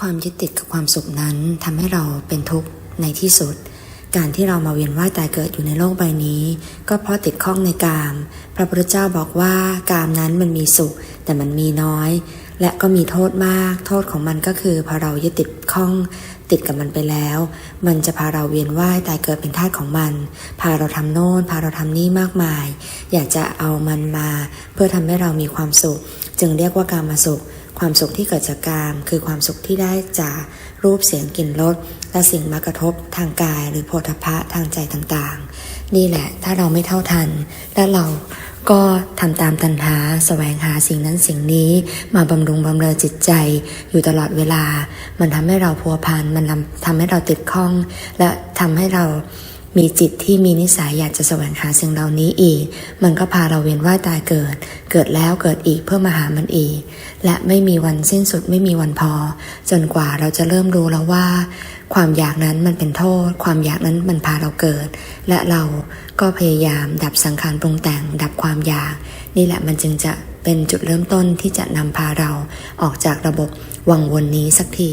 ความยึดติดกับความสุขนั้นทำให้เราเป็นทุกข์ในที่สุด การที่เรามาเวียนว่ายตายเกิดอยู่ในโลกใบนี้ ก็เพราะติดข้องในกาม พระพุทธเจ้าบอกว่ากามนั้นมันมีสุข แต่มันมีน้อย และก็มีโทษมาก โทษของมันก็คือพอเรายึดติดข้องติดกับมันไปแล้ว มันจะพาเราเวียนว่ายตายเกิดเป็นทาสของมัน พาเราทำโน่น พาเราทำนี่มากมาย อยากจะเอามันมา เพื่อทำให้เรามีความสุข จึงเรียกว่าการมาสุข ความสุขที่เกิดจากกาม คือความสุขที่ได้จากรูปเสียงกลิ่นรสและสิ่งมากระทบทางกายหรือโพธพะทางใจต่างๆ นี่แหละถ้าเราไม่เท่าทัน และเราก็ทำตามตัณหาแสวงหาสิ่งนั้นสิ่งนี้ มาบำรุงบำเรอจิตใจ อยู่ตลอดเวลา มันทำให้เราพัวพันมันทำทำให้เราติดข้อง และทำให้เรา มีจิตที่มีนิสัยอยากจะแสวงหาสิ่งเหล่านี้อีก มันก็พาเราเวียนว่ายตายเกิด เกิดแล้วเกิดอีกเพื่อมาหามันอีก และไม่มีวันสิ้นสุดไม่มีวันพอ จนกว่าเราจะเริ่มรู้แล้วว่า ความอยากนั้นมันเป็นโทษ ความอยากนั้นมันพาเราเกิด และเราก็พยายามดับสังขารปรุงแต่ง ดับความอยาก นี่แหละมันจึงจะเป็นจุดเริ่มต้นที่จะนำพาเราออกจากระบบวังวนนี้สักที